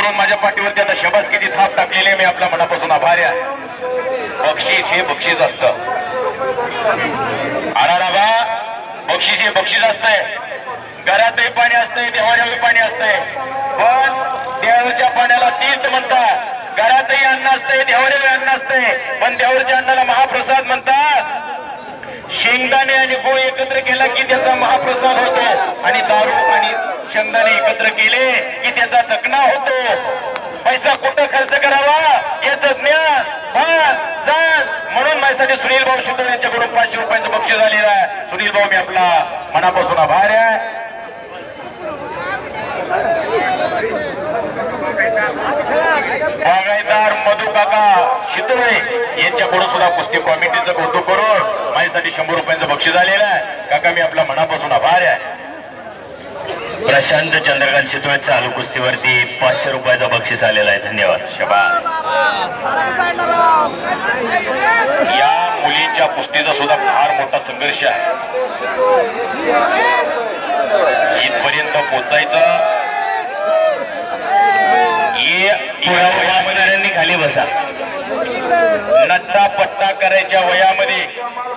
करून माझ्या पाठीवरती आता शबासकीची थाप टाकलेली आहे. मी आपल्या मनापासून आभारी आहे. बक्षीस हे बक्षीस असत. आराबा बक्षीस हे बक्षीस असतंय. घरातही पाणी असतंय देवाऱ्याही पाणी असतंय. पण देवाच्या पाण्याला तीर्थ म्हणतात. घरातही अन्न असतंय देवाऱ्याही अन्न असतंय. पण देवाच्या अन्नाला महाप्रसाद म्हणतात. शेंगदाणे आणि गोळ एकत्र केला की त्याचा महाप्रसाद होतो आणि दारू शब्दाने एकत्र केले की त्याचा चकना होतो. पैसा कुठं खर्च करावा याच ज्ञान भान जाण म्हणून माझ्यासाठी सुनील भाऊ शिंदे यांच्याकडून पाचशे रुपयांचं बक्षीस झालेलं आहे. सुनील भाऊ मी आपला मनापासून आभार आहे. बागायदार मधु काका शितोळे यांच्याकडून सुद्धा कुस्ती कमिटीचं कौतुक करून माझ्यासाठी शंभर रुपयांचं बक्षीस झालेलं आहे. काका मी आपल्या मनापासून प्रशांत चंद्रकांत शितोळे चालू कुस्तीवरती पाचशे रुपयाचा बक्षीस आलेलं आहे. धन्यवाद. शबास. या मुलीच्या कुस्तीचा सुद्धा फार मोठा संघर्ष आहे. इथपर्यंत पोचायचं. ये- खाली बसा. नट्टा पट्टा करायच्या वयामध्ये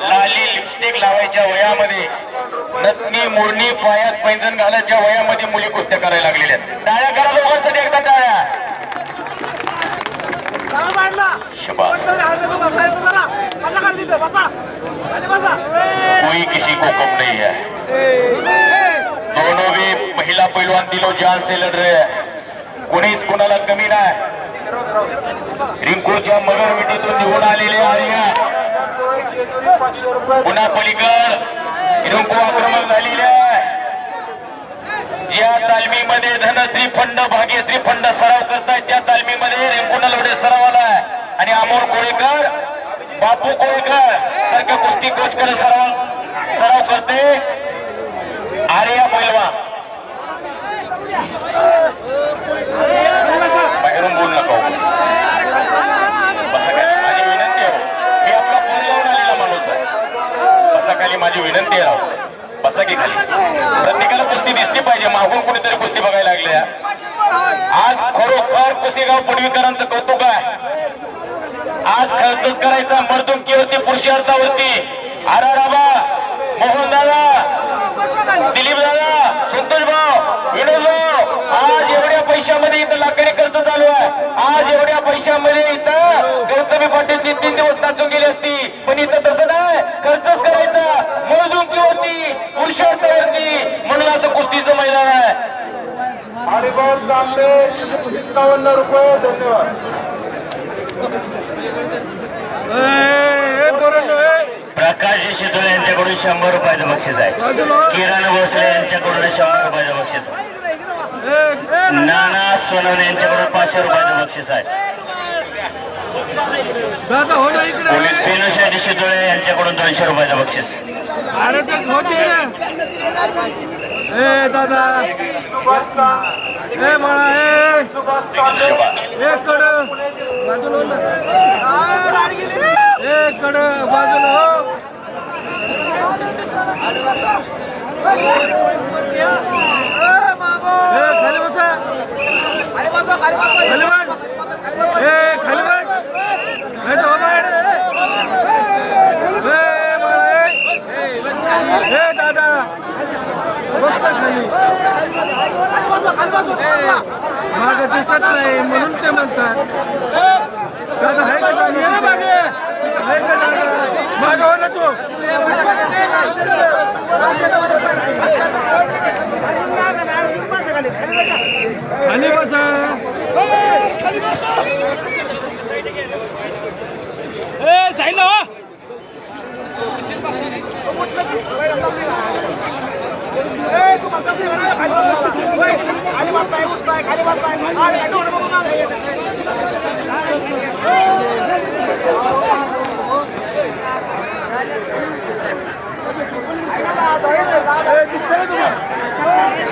लाली लिपस्टिक लावायच्या वयामध्ये नतनी मुरणी पायात पैंजण घालायच्या वयामध्ये मुली कुस्त्या करायला लागलेल्या आहेत. टाळ्या करा लोकांसाठी एकदा टाळ्या. कोई किसी को कम नहीं है. दोनों भी महिला पहलवान दिलो जान से लढ रहे हैं. कोणीच कोणाला कमी नाही रिंकूच्या मगर मिठीतून निघून आलेले आर्या. पुन्हा पलीकड. रिंकू आक्रमण झालेले आहे. ज्या तालमीमध्ये धनश्री फंड भाग्यश्री फंड सराव करतायत त्या तालमीमध्ये रिंकून लोढे सराव आलाय. आणि अमोल कोळेकर बापू कोळेकर सारख्या कुस्ती कोच कडे सराव सराव करते आर्या पैलवा बाहेरून बोल नका हो. बसा खाली माझी विनंती आहे हो. मी आपला फोन लावून आलेला माणूस आहे बसा खाली माझी विनंती आहे राव बसा की खाली प्रत्येकाला कुस्ती दिसली पाहिजे मागून कोणीतरी कुस्ती बघायला लागले आज खरोखर कुसेगाव पडवीकरांचं कौतुक आहे. आज खर्चच करायचा मर्दुमकीवरती पुरुषार्थावरती. आरा राबा मोहन दादा दिलीप दादा संतोष भाऊ विनोद भाऊ आज एवढ्या पैशामध्ये इथं लाकडी खर्च चालू आहे. आज एवढ्या पैशामध्ये इथं गौतमी पाटील तीन तीन दिवस नाचून गेली असती. पण इथं तसं नाही. खर्चच करायचा. मजदुमकीवरती पुरुषार्थावरती. म्हणून असं कुस्तीचं मैदान आहे. हरिभाऊ तांबे एकावन्न रुपये धन्यवाद प्रकाश शितोळे यांच्याकडून शंभर रुपयाचं बक्षीस आहे किरण भोसले यांच्याकडून शंभर रुपयाचं बक्षीस आहे नाना सोनवणे यांच्याकडून पाचशे रुपयाचं बक्षीस आहे दादा हो ना इकडे पोलीस पेनुशाही शितोळे यांच्याकडून दोनशे रुपयाचं बक्षीस अरे ते होते ना ए दादा ए बाळा ए एक कड. बाजूला हो ना. एक कड बाजूला हो. ए, खाली बसा. खाली बसा. ए खाली बस नाही तर हो बाहेर ए बाळा ए ए दादा बस ना खाली माग दिसत नाही म्हणून ते म्हणतात. दादा आहे का जागा तिथे? आहे का जागा माग हो ना तू. खाली बसा. ए Hey, just tell them.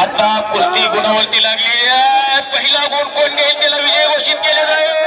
आता कुस्ती गुणावरती लागली आहे. पहिला गुण कोण घेईल त्याला विजय घोषित केला जाईल.